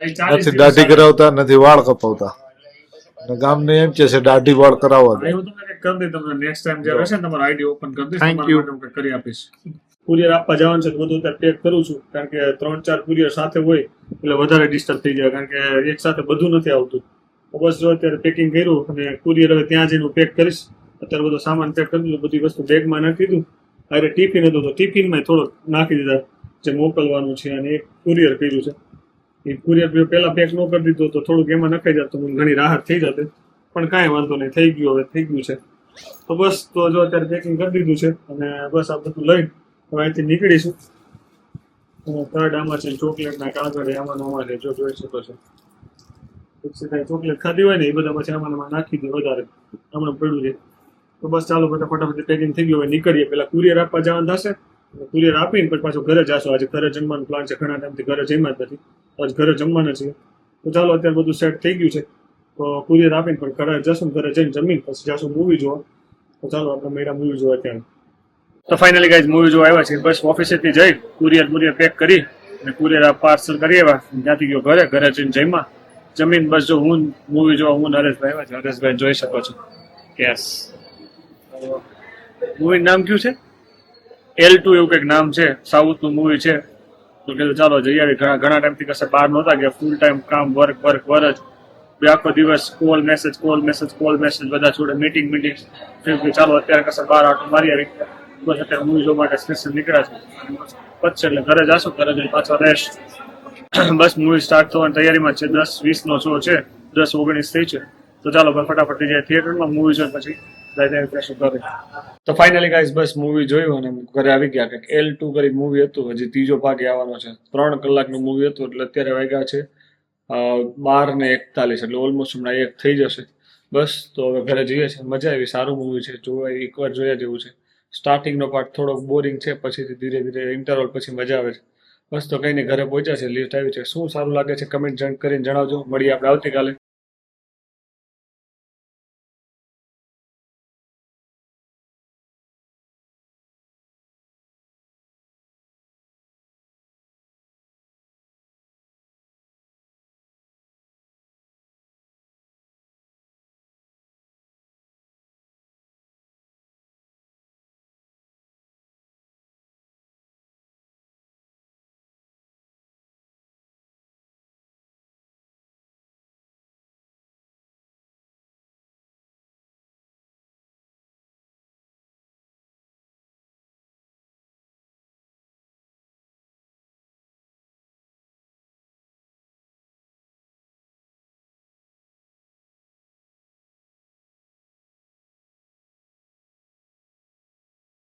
નથી દાઢી કરાવતા નથી વાળ કપાવતા. ગામને એમ કે છે દાઢી વાળ કરાવવા દે. એવું તમને કરી દે તમને નેક્સ્ટ ટાઈમ જ્યારે હશે તમારો આઈડી ઓપન કરી દઈશ થેન્ક કંઈક કરી આપીશ. કુરિયર આપવા જવાનું છે બધું અત્યારે પેક કરું છું કારણ કે ત્રણ ચાર કુરિયર સાથે હોય એટલે વધારે ડિસ્ટર્બ થઈ જાય કારણ કે એક સાથે બધું નથી આવતું. બસ જો અત્યારે પેકિંગ કર્યું અને કુરિયર હવે ત્યાં જઈને પેક કરીશ. અત્યારે બધો સામાન પેક કરી દીધું બધી વસ્તુ બેગમાં નાખી દીધું. અરે ટિફિન હતું તો ટિફિનમાં થોડોક નાખી દીધા જે મોકલવાનું છે અને એક કુરિયર કર્યું છે. એ કુરિયર પહેલા પેક ન કરી દીધો તો થોડુંક એમાં નખાઈ જાત તો મને ઘણી રાહત થઈ જતી. પણ કાંઈ વાંધો નહીં, થઈ ગયું હવે, થઈ ગયું છે. તો બસ, તો જો અત્યારે પેકિંગ કરી દીધું છે અને બસ આ બધું લઈ હવે અહીંથી નીકળીશું. કાર્ડ આમાં છે ચોકલેટના કાગળ આમાં આમાં છે, જો જોઈ શકો છો. કાંઈ ચોકલેટ ખાધી હોય ને, એ બધા પછી આમાં આમાં નાખી દે વધારે. હમણાં પડ્યું છે. તો બસ ચાલો બધા ફટાફટ પેકિંગ થઈ ગયું, હવે નીકળીએ. પેલા કુરિયર આપવા જવાનું થશે. કુરિયર આપીને પછી પાછું ઘરે જશો આજે ઘરે જમવાનું પ્લાન છે, ઘણા ટાઈમથી ઘરે જમ્યા જ નથી. આજ ઘરે જમવાના છીએ. તો ચાલો અત્યારે બધું સેટ થઈ ગયું છે. તો કુરિયર આપીને પણ ઘરે જશું, ઘરે જઈને જમીન પછી જાશું મૂવી જોવા. તો ચાલો આપણે મેળા મૂવી જોવા ત્યાં તો ફાઇનલી ગાઈઝ મૂવી જોવા આવ્યા છે બસ ઓફિસેથી જઈ કુરિયર કુરિયર પેક કરી અને કુરિયર આ પાર્સલ કરી આવ્યા. ત્યાંથી ગયો ઘરે ઘરે જઈને જમ્યા. જમીન બસ જો હું મૂવી જોવા, હું નરેશભાઈ આવ્યા છે નરેશભાઈ જોઈ શકો છો. યસ મૂવી નામ કયું છે? એલ ટુ એવું કંઈક નામ છે. સાઉથનું મૂવી છે. તો કીધું, ચાલો જઈ આવી ઘણા ઘણા ટાઈમથી કશે બહાર નહોતા ગયા. ફૂલ ટાઈમ કામ વર્ક વર્ક વર્ક જ. બે આખો દિવસ call message call message call message બધા જોડે મીટિંગ મીટિંગ ચાલો, અત્યારે કશે બહાર આટો મારી આવી બસ અત્યારે મૂવી જોવા માટે સ્પેશિયલ નીકળ્યા છે. પછી એટલે ઘરે જાશું ઘરે જઈને પાછો રેશ બસ મૂવી સ્ટાર્ટ થવાની તૈયારીમાં છે. દસ વીસ નો શો છે. દસ, ઓગણીસ થઈ છે. તો ચાલો ભાઈ ફટાફટ જાય થિયેટરમાં મૂવી જોઈને પછી તો ફાઇનલી ગાઈઝ બસ મૂવી જોયું અને ઘરે આવી ગયા. કંઈક એલ ટુ કરી મૂવી હતું, હજી ત્રીજો ભાગ આવવાનો છે. ત્રણ કલાકનું મૂવી હતું, એટલે અત્યારે વાગ્યા છે બાર ને એકતાલીસ, એટલે ઓલમોસ્ટ હમણાં એક થઈ જશે. બસ, તો હવે ઘરે જઈએ છીએ. મજા આવી, સારું મૂવી છે. જોવા એકવાર જોયા જેવું છે. સ્ટાર્ટિંગનો પાર્ટ થોડોક બોરિંગ છે, પછીથી ધીરે ધીરે ઇન્ટરવલ પછી મજા આવે છે. બસ, તો કંઈ નહીં, ઘરે પહોંચ્યા છે લિસ્ટ આવી છે. શું સારું લાગે છે કમેન્ટ કરીને જણાવજો. મળીએ આપણે આવતીકાલે.